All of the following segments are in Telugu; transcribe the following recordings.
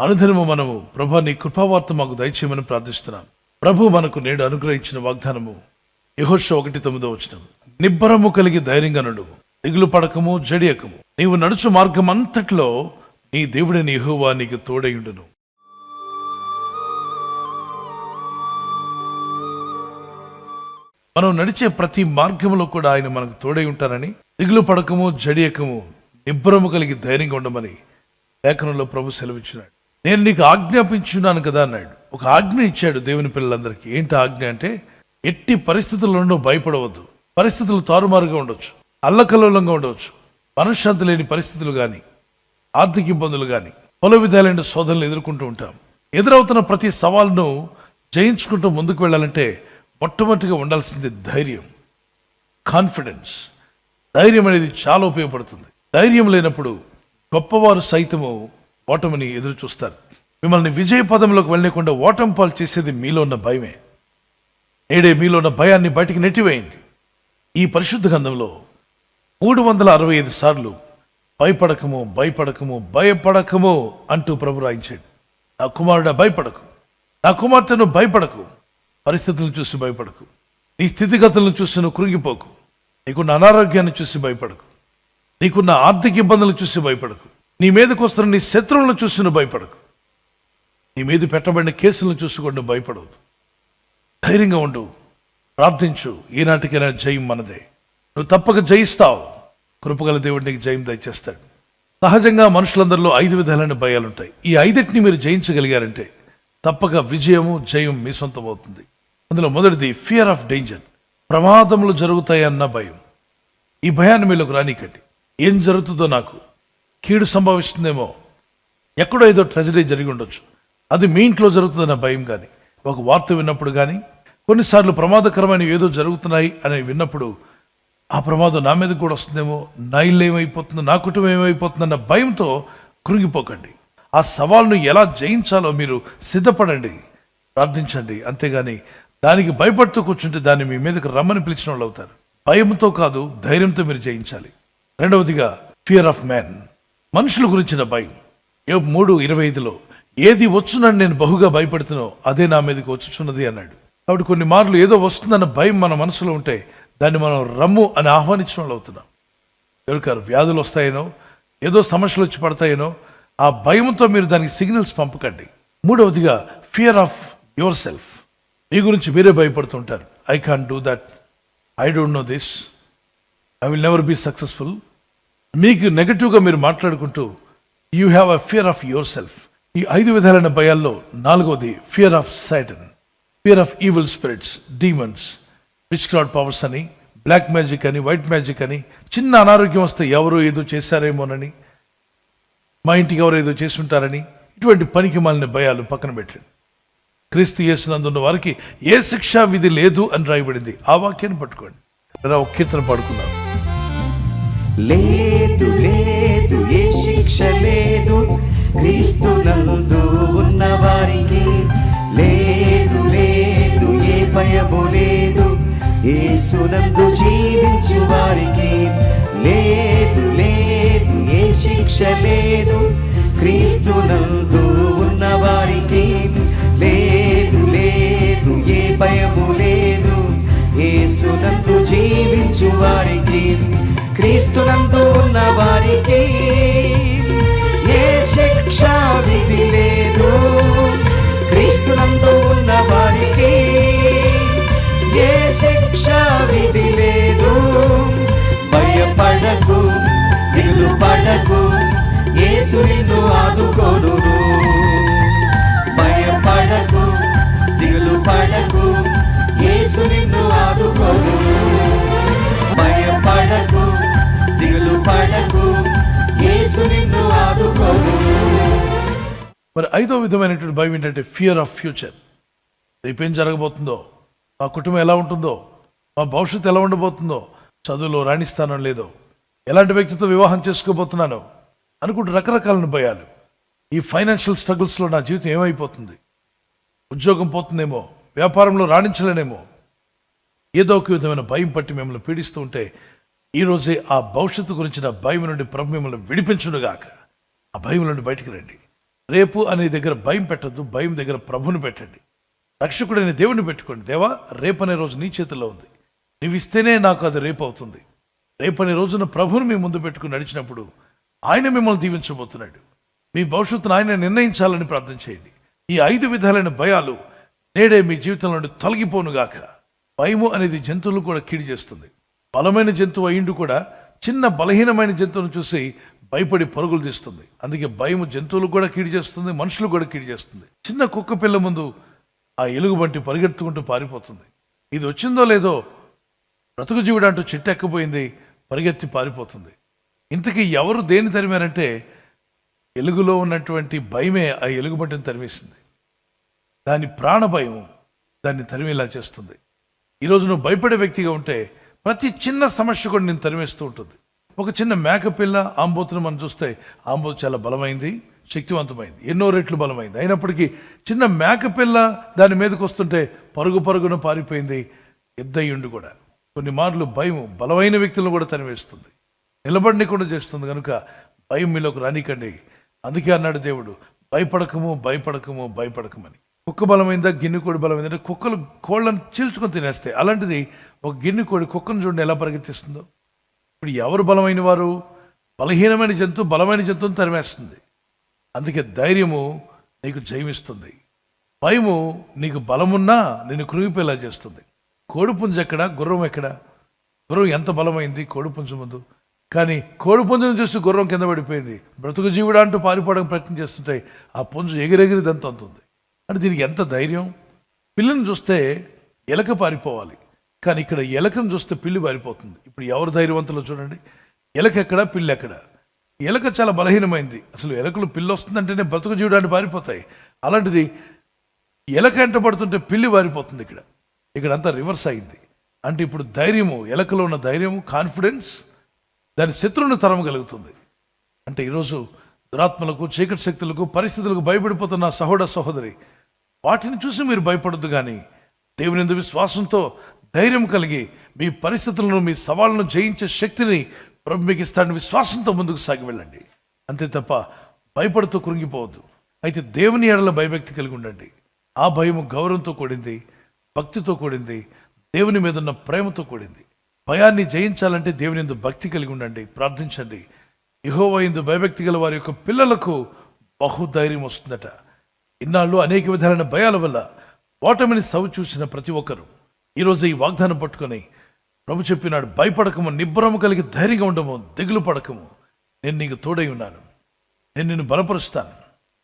అనుదినము మనము ప్రభు నీ కృపావార్త మాకు దయచేయమని ప్రార్థిస్తున్నాం. ప్రభు మనకు నేడు అనుగ్రహించిన వాగ్దానము యహోష ఒకటి తొమ్మిదో వచ్చిన నిబ్బరము కలిగి ధైర్యంగా నడుము దిగులు పడకము జడియకము నీవు నడుచు మార్గం అంతట్లో నీ దేవుడిని యహోవా నీకు తోడయుండును మనం నడిచే ప్రతి మార్గంలో కూడా ఆయన మనకు తోడై ఉంటారని దిగులు పడకము జడియకము నిబ్బరము కలిగి ధైర్యంగా ఉండమని లేఖనంలో ప్రభు సెలవిచ్చినాడు. నేను నీకు ఆజ్ఞాపించున్నాను కదా అన్నాడు. ఒక ఆజ్ఞ ఇచ్చాడు దేవుని పిల్లలందరికీ. ఏంటి ఆజ్ఞ అంటే ఎట్టి పరిస్థితుల్లోనూ భయపడవద్దు. పరిస్థితులు తారుమారుగా ఉండొచ్చు. అల్లకల్లోలంగా ఉండవచ్చు మనశ్శాంతి లేని పరిస్థితులు కానీ ఆర్థిక ఇబ్బందులు కానీ పలు విధాలైన శోధనలు ఎదుర్కొంటూ ఉంటాం. ఎదురవుతున్న ప్రతి సవాల్ను జయించుకుంటూ ముందుకు వెళ్ళాలంటే మొట్టమొదటిగా ఉండాల్సింది ధైర్యం. కాన్ఫిడెన్స్. ధైర్యం అనేది చాలా ఉపయోగపడుతుంది. ధైర్యం లేనప్పుడు గొప్పవారు సైతము ఓటమిని ఎదురు చూస్తారు మిమ్మల్ని విజయ పదంలోకి వెళ్ళకుండా ఓటమి పాలు చేసేది మీలో ఉన్న భయమే. నేడే మీలో ఉన్న భయాన్ని బయటికి నెట్టివేయండి. ఈ పరిశుద్ధ గంధంలో మూడు వందల అరవై ఐదు సార్లు భయపడకము భయపడకము భయపడకము అంటూ ప్రభు రాయించాడు. నా కుమారుడ భయపడకు. నా కుమార్తెను భయపడకు. పరిస్థితులను చూసి భయపడకు. నీ స్థితిగతులను చూసి నువ్వు కృంగిపోకు. నీకున్న అనారోగ్యాన్ని చూసి భయపడకు. నీకున్న ఆర్థిక ఇబ్బందులను చూసి భయపడకు. నీ మీదకు వస్తున్న నీ శత్రువులను చూసి నువ్వు భయపడకు. నీ మీద పెట్టబడిన కేసులను చూసుకోండి భయపడవద్దు. ధైర్యంగా ఉండు ప్రార్థించు ఈనాటికైనా జయం మనదే. నువ్వు తప్పక జయిస్తావు. కృపగల దేవుడు నీకు జయం దయచేస్తాడు. సహజంగా మనుషులందరిలో ఐదు విధాలైన భయాలు ఉంటాయి ఈ ఐదిటిని మీరు జయించగలిగారంటే తప్పక విజయము జయం మీ సొంతం అవుతుంది అందులో మొదటిది ఫియర్ ఆఫ్ డేంజర్ ప్రమాదములు జరుగుతాయన్న భయం. ఈ భయాన్ని మీలోకి రానికండి. ఏం జరుగుతుందో నాకు కీడు సంభవిస్తుందేమో ఎక్కడో ఏదో ట్రెజరీ జరిగి ఉండొచ్చు. అది మీ ఇంట్లో జరుగుతుందన్న భయం కానీ ఒక వార్త విన్నప్పుడు కానీ కొన్నిసార్లు ప్రమాదకరమైన ఏదో జరుగుతున్నాయి అని విన్నప్పుడు ఆ ప్రమాదం నా మీద కూడా వస్తుందేమో నా ఇల్లు ఏమైపోతుందో నా కుటుంబం ఏమైపోతుందన్న భయంతో కృంగిపోకండి. ఆ సవాల్ను ఎలా జయించాలో మీరు సిద్ధపడండి ప్రార్థించండి. అంతేగాని దానికి భయపడుతూ కూర్చుంటే దాన్ని మీ మీదకి రమ్మని పిలిచిన వాళ్ళు అవుతారు. భయంతో కాదు ధైర్యంతో మీరు జయించాలి. రెండవదిగా ఫియర్ ఆఫ్ మ్యాన్ మనుషుల గురించిన భయం. ఏ మూడు ఇరవై ఐదులో ఏది వచ్చునని నేను బహుగా భయపడుతున్నో అదే నా మీదకి వచ్చుచున్నది అన్నాడు. కాబట్టి కొన్ని మార్లు ఏదో వస్తుందన్న భయం మన మనసులో ఉంటే దాన్ని మనం రమ్ము అని ఆహ్వానించడం వాళ్ళు అవుతున్నాం. ఎవరికారు వ్యాధులు వస్తాయేనో ఏదో సమస్యలు వచ్చి పడతాయేనో ఆ భయంతో మీరు దానికి సిగ్నల్స్ పంపకండి. మూడవదిగా ఫియర్ ఆఫ్ యువర్ సెల్ఫ్ మీ గురించి మీరే భయపడుతుంటారు. I can do that I don't know this I will never be successful మీకు నెగటివ్గా మీరు మాట్లాడుకుంటూ you have a fear of yourself ఈ ఐదు విధాలైన భయాల్లో నాలుగవది fear of Satan fear of evil spirits demons witchcraft powers అని బ్లాక్ మ్యాజిక్ అని వైట్ మ్యాజిక్ అని చిన్న అనారోగ్యం వస్తే ఎవరు ఏదో చేశారేమోనని మా ఇంటికి ఎవరు ఏదో చేసి ఉంటారని ఇటువంటి పనికి మాలిన భయాలు పక్కన పెట్టండి. క్రీస్తు చేసినందున్న వారికి ఏ శిక్షా విధి లేదు అని రాయబడింది. ఆ వాక్యాన్ని పట్టుకోండి. లేదా ఒక కీర్తన పాడుకున్నారు లేదు లేదు లేదు క్రీస్తు నందు ఉన్న వారికి లేదు లేదు ఏ భయము లేదు. యేసునందు జీవించు వారికి. లేదు లేదు ఏ శిక్ష లేదు. క్రీస్తు నందు ఉన్న వారికి లేదు లేదు ఏ భయము లేదు. యేసునందు జీవించు వారికి. క్రీస్తునందు ఉన్న వారికి వారికి ఏ శిక్ష విధి లేదు. భయపడకు దిగులు పడకు యేసు నిన్ను ఆదుకోను భయపడకు దిగులు పడకు యేసు నిన్ను ఆదుకోను భయపడకు దిగులు పడకు యేసు నిన్ను ఆదుకోను మరి ఐదో విధమైనటువంటి భయం ఏంటంటే ఫియర్ ఆఫ్ ఫ్యూచర్ రేపేం జరగబోతుందో? మా కుటుంబం ఎలా ఉంటుందో? మా భవిష్యత్తు ఎలా ఉండబోతుందో? చదువులో రాణిస్తానో లేదో? ఎలాంటి వ్యక్తితో వివాహం చేసుకోబోతున్నానో? అనుకుంటూ రకరకాల భయాలు. ఈ ఫైనాన్షియల్ స్ట్రగుల్స్లో నా జీవితం ఏమైపోతుంది? ఉద్యోగం పోతుందేమో? వ్యాపారంలో రాణించలేనేమో? ఏదో ఒక విధమైన భయం పట్టి మిమ్మల్ని పీడిస్తూ ఉంటే ఈరోజే ఆ భవిష్యత్తు గురించిన భయం నుండి ప్రభు మిమ్మల్ని విడిపించునుగాక. ఆ భయం నుండి బయటికి రండి. రేపు అనే దగ్గర భయం పెట్టద్దు భయం దగ్గర ప్రభుని పెట్టండి. రక్షకుడైన దేవుని పెట్టుకోండి. దేవా రేపనే రోజు నీ చేతిలో ఉంది. నీవు ఇస్తేనే నాకు అది రేపు అవుతుంది. రోజున ప్రభుని మీ ముందు పెట్టుకుని నడిచినప్పుడు ఆయన మిమ్మల్ని దీవించబోతున్నాడు. మీ భవిష్యత్తును ఆయన నిర్ణయించాలని ప్రార్థన చేయండి. ఈ ఐదు విధాలైన భయాలు నేడే మీ జీవితంలో నుండి తొలగిపోనుగాక భయము అనేది జంతువులు కూడా కీడి చేస్తుంది. బలమైన జంతువు అయిండు కూడా చిన్న బలహీనమైన జంతువును చూసి భయపడి పరుగులు తీస్తుంది. అందుకే భయము జంతువులు కూడా కీడి చేస్తుంది మనుషులు కూడా కీడి చేస్తుంది. చిన్న కుక్క పిల్ల ముందు ఆ ఎలుగుబంటి పరిగెత్తుకుంటూ పారిపోతుంది. ఇది వచ్చిందో లేదో బ్రతుకు జీవుడు అంటూ చెట్టు ఎక్కబోయింది పరిగెత్తి పారిపోతుంది. ఇంతకీ ఎవరు దేని తరిమారంటే ఎలుగులో ఉన్నటువంటి భయమే ఆ ఎలుగుబంటిని తరిమేసింది. దాని ప్రాణ భయం దాన్ని తరిమేలా చేస్తుంది. ఈరోజు నువ్వు భయపడే వ్యక్తిగా ఉంటే ప్రతి చిన్న సమస్య కూడా నేను తరిమేస్తూ ఉంటుంది. ఒక చిన్న మేకపిల్ల ఆంబోతును మనం చూస్తే ఆంబోతు చాలా బలమైంది. శక్తివంతమైంది. ఎన్నో రెట్లు బలమైంది. అయినప్పటికీ చిన్న మేకపిల్ల దాని మీదకి వస్తుంటే పరుగు పరుగున పారిపోయింది ఎద్దయ్యుండి కూడా. కొన్ని మార్లు భయం బలమైన వ్యక్తులను కూడా తనివేస్తుంది నిలబడినకుండా చేస్తుంది. కనుక భయం మీలోకి రానికండి అందుకే అన్నాడు దేవుడు భయపడకము భయపడకము భయపడకమని. కుక్క బలమైందా? గిన్నె కోడి బలమైందంటే కుక్కలు కోళ్ళను చీల్చుకొని తినేస్తాయి అలాంటిది ఒక గిన్నె కోడి కుక్కను చూడండి ఎలా పరిగెత్తిస్తుందో. ఇప్పుడు ఎవరు బలమైన వారు? బలహీనమైన జంతువు బలమైన జంతువుని తరిమేస్తుంది. అందుకే ధైర్యము నీకు జయమిస్తుంది. భయము నీకు బలమున్నా నేను కృంగిపోయేలా చేస్తుంది. కోడిపుంజు ఎక్కడ? గుర్రం ఎక్కడ? గుర్రం ఎంత బలమైంది కోడిపుంజు ముందు. కానీ కోడిపుంజును చూసి గుర్రం కింద పడిపోయింది. బ్రతుకు జీవుడా అంటూ పారిపోవడానికి ప్రయత్నం చేస్తుంటే ఆ పుంజు ఎగిరెగిరి దంతంతుంది అంటే దీనికి ఎంత ధైర్యం? పిల్లిని చూస్తే ఎలక పారిపోవాలి. కానీ ఇక్కడ ఎలకను చూస్తే పిల్లి పారిపోతుంది. ఇప్పుడు ఎవరు ధైర్యవంతులు చూడండి. ఎలక ఎక్కడ పిల్లి ఎక్కడ ఎలక చాలా బలహీనమైంది. అసలు ఎలకలు పిల్లి వస్తుందంటేనే బ్రతుకు జీవడానికి పారిపోతాయి. అలాంటిది ఎలక ఎంట పడుతుంటే పిల్లి వారిపోతుంది ఇక్కడ. ఇక్కడ అంతా రివర్స్ అయింది. అంటే ఇప్పుడు ధైర్యము ఎలకలో ఉన్న ధైర్యము కాన్ఫిడెన్స్ దాని శత్రువుని తరమగలుగుతుంది. అంటే ఈరోజు దురాత్మలకు చీకటి శక్తులకు పరిస్థితులకు భయపడిపోతున్న సహోడ సహోదరి వాటిని చూసి మీరు భయపడద్దు కానీ దేవుని యందు విశ్వాసంతో ధైర్యం కలిగి మీ పరిస్థితులను మీ సవాళ్ళను జయించే శక్తిని ప్రభు మీకు ఇస్తాడని విశ్వాసంతో ముందుకు సాగి వెళ్ళండి. అంతే తప్ప భయపడుతూ కృంగిపోవద్దు. అయితే దేవుని ఎడల భయభక్తి కలిగి ఉండండి. ఆ భయము గౌరవంతో కూడింది భక్తితో కూడింది దేవుని మీద ఉన్న ప్రేమతో కూడింది. భయాన్ని జయించాలంటే దేవుని ఎందు భక్తి కలిగి ఉండండి ప్రార్థించండి. యెహోవా యందు భయభక్తి గల వారి యొక్క పిల్లలకు బహుధైర్యం వస్తుందట. ఇన్నాళ్ళు అనేక విధాలైన భయాల వల్ల ఓటమిని సవి చూసిన ప్రతి ఒక్కరూ. ఈరోజు ఈ వాగ్దానం పట్టుకొని ప్రభు చెప్పినాడు భయపడకము నిబ్బరము కలిగి ధైర్యంగా ఉండము దిగులు పడకము. నేను నీకు తోడై ఉన్నాను. నేను నిన్ను బలపరుస్తాను.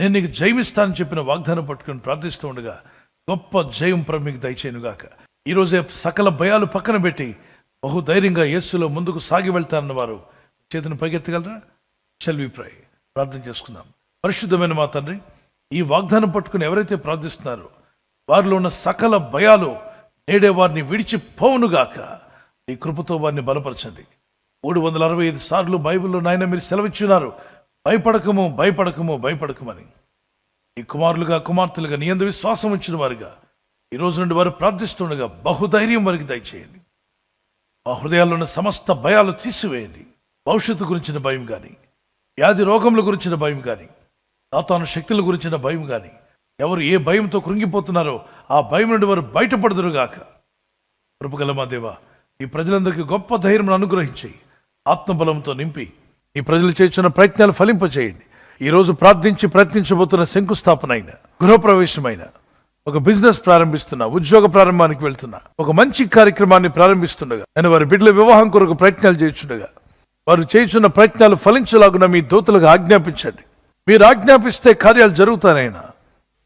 నేను నీకు జయమిస్తానని చెప్పిన వాగ్దానం పట్టుకొని ప్రార్థిస్తూ ఉండగా గొప్ప జయం ప్రభు మీకు దయచేయనుగాక ఈరోజే సకల భయాలు పక్కన పెట్టి బహుధైర్యంగా యేసులో ముందుకు సాగి వెళ్తారన్న వారు చేతిని పైకెత్తగలరా? షెల్ ప్రై ప్రార్థన చేసుకుందాం. పరిశుద్ధమైన మా తండ్రి ఈ వాగ్దానం పట్టుకుని ఎవరైతే ప్రార్థిస్తున్నారో వారిలో ఉన్న సకల భయాలు నేడే వారిని విడిచిపోవునుగాక నీ కృపతో వారిని బలపరచండి. మూడు వందల అరవై ఐదు సార్లు బైబిల్లో నాయన మీరు సెలవిచ్చున్నారు. భయపడకము భయపడకము భయపడకమని. ఈ కుమారులుగా కుమార్తెలుగా నీ ఎందు విశ్వాసం ఉంచిన వారుగా ఈ రోజు నుండి వారు ప్రార్థిస్తుండగా బహుధైర్యం వారికి దయచేయండి. మా హృదయాల్లో ఉన్న సమస్త భయాలు తీసివేయండి. భవిష్యత్తు గురించిన భయం కానీ వ్యాధి రోగముల గురించిన భయం కానీ సాతాను శక్తుల గురించిన భయం కానీ ఎవరు ఏ భయంతో కృంగిపోతున్నారో ఆ భయం నుండి వారు బయటపడదురుగాక. కృపగల మా దేవ ఈ ప్రజలందరికీ గొప్ప ధైర్యం అనుగ్రహించి ఆత్మబలంతో నింపి ఈ ప్రజలు చేస్తున్న ప్రయత్నాలు ఫలింపచేయండి ఈ రోజు ప్రార్థించి ప్రయత్నించబోతున్న శంకుస్థాపన అయిన గృహప్రవేశమైన ఒక బిజినెస్ ప్రారంభిస్తున్నా ఉద్యోగ ప్రారంభానికి వెళ్తున్నా ఒక మంచి కార్యక్రమాన్ని ప్రారంభిస్తుండగా నేను వారి బిడ్డల వివాహం కొరకు ప్రయత్నాలు చేస్తుండగా వారు చేస్తున్న ప్రయత్నాలు ఫలించలాగున మీ దోతులకు ఆజ్ఞాపించండి. మీరు ఆజ్ఞాపిస్తే కార్యాలు జరుగుతానైనా.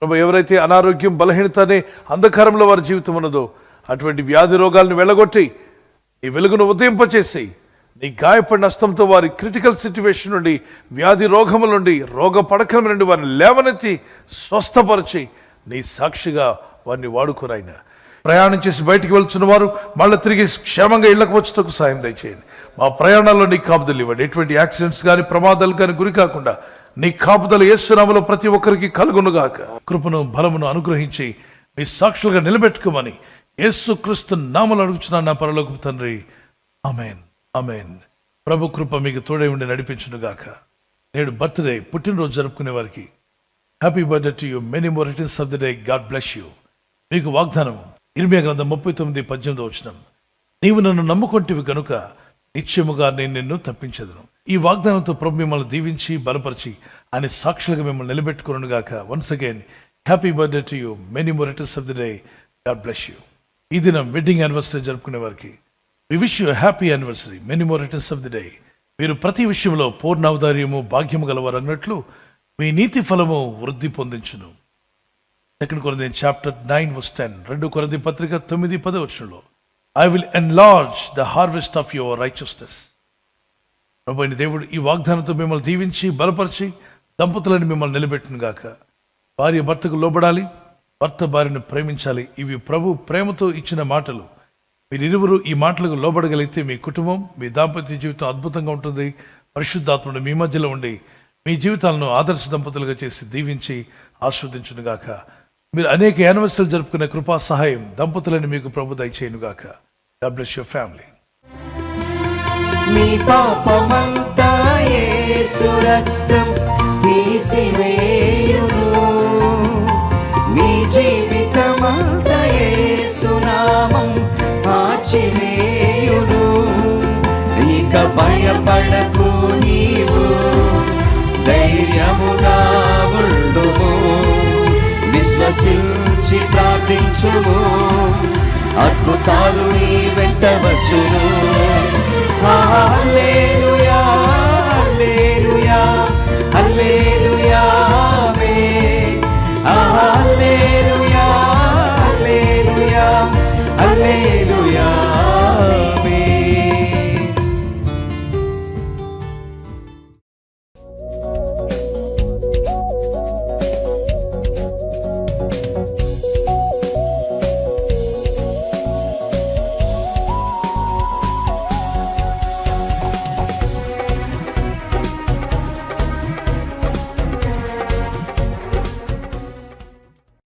ప్రభు ఎవరైతే అనారోగ్యం బలహీనత అనే అంధకారంలో వారి జీవితం ఉన్నదో అటువంటి వ్యాధి రోగాలను వెళ్ళగొట్టి ఈ వెలుగును ఉదయింపచేసి నీ గాయపడిన హస్తంతో వారి క్రిటికల్ సిచ్యువేషన్ నుండి వ్యాధి రోగముల నుండి రోగ పడకల నుండి వారిని లేవనెత్తి స్వస్థపరిచి నీ సాక్షిగా వారిని వాడుకోరాయినా. ప్రయాణం చేసి బయటికి వెళ్తున్న వారు మళ్ళీ తిరిగి క్షేమంగా ఇళ్ళకు వచ్చేందుకు సాయం దయచేయండి. మా ప్రయాణాల్లో నీ కాపుదలు ఇవ్వండి. ఎటువంటి యాక్సిడెంట్స్ కానీ ప్రమాదాలు కానీ గురి కాకుండా నీ కాపుదలు ఏసునామలో ప్రతి ఒక్కరికి కలుగునుగాక. కృపను బలమును అనుగ్రహించి మీ సాక్షులుగా నిలబెట్టుకోమని యేసు క్రీస్తు నామలు అడుగుచున్నాను నా పరలోకపు తండ్రి. అమేన్ అమేన్ ప్రభు కృప మీకు తోడై ఉండి నడిపించునుగాక. నేడు బర్త్డే పుట్టినరోజు జరుపుకునే వారికి. Happy birthday to you many more returns of the day God bless you మీకు వాగ్దానం ఇరిమియా గ్రంథం ముప్పై తొమ్మిది పద్దెనిమిది వచ్చిన నీవు నన్ను నమ్ముకొంటివి కనుక నిత్యముగా నేను నిన్ను తప్పించదును. ఈ వాగ్దానంతో ప్రభు మిమ్మల్ని దీవించి బలపరిచి ఆయన సాక్షులుగా మిమ్మల్ని నిలబెట్టుకున్నాను గాక once again happy birthday to you many more returns of the day God bless you ఈ దినం వెడ్డింగ్ యానివర్సరీ జరుపుకునే వారికి. We wish you happy anniversary many more returns of the day మీరు ప్రతి విషయంలో పూర్ణావధార్యము భాగ్యము గలవారు అన్నట్లు మీ నీతి ఫలము వృద్ధి పొందించును. సెకండ్ కొరది చాప్టర్ నైన్ వర్స్ టెన్ రెండు కొరది పత్రిక తొమ్మిది పది వర్షంలో I will enlarge the harvest of your righteousness ప్రభు దేవుడు ఈ వాగ్దానంతో మిమ్మల్ని దీవించి బలపరిచి దంపతులను మిమ్మల్ని నిలబెట్టును గాక భార్య భర్తకు లోబడాలి భర్త భార్యను ప్రేమించాలి. ఇవి ప్రభు ప్రేమతో ఇచ్చిన మాటలు. మీరిరువురు ఈ మాటలకు లోబడగలిగితే మీ కుటుంబం మీ దాంపత్య జీవితం అద్భుతంగా ఉంటుంది. పరిశుద్ధాత్ముడు మీ మధ్యలో ఉండి మీ జీవితాలను ఆదర్శ దంపతులుగా చేసి దీవించి ఆస్వాదించునుగాక. మీరు అనేక యానివర్సరీలు జరుపుకునే కృపా సహాయం దంపతులని మీకు ప్రభు దయచేయునుగాక. గాడ్ బ్లెస్ యువర్ ఫ్యామిలీ మీ పాపమంతా యేసు రక్తం జీవితమంతా యేసు నామం మార్చివేయును ఇక భయపడకు నీవు ధైర్యముగా ఉండుము. విశ్వసించి ప్రార్థించుము అద్భుతాలు నీ వెంట వచ్చును. హల్లెలూయా.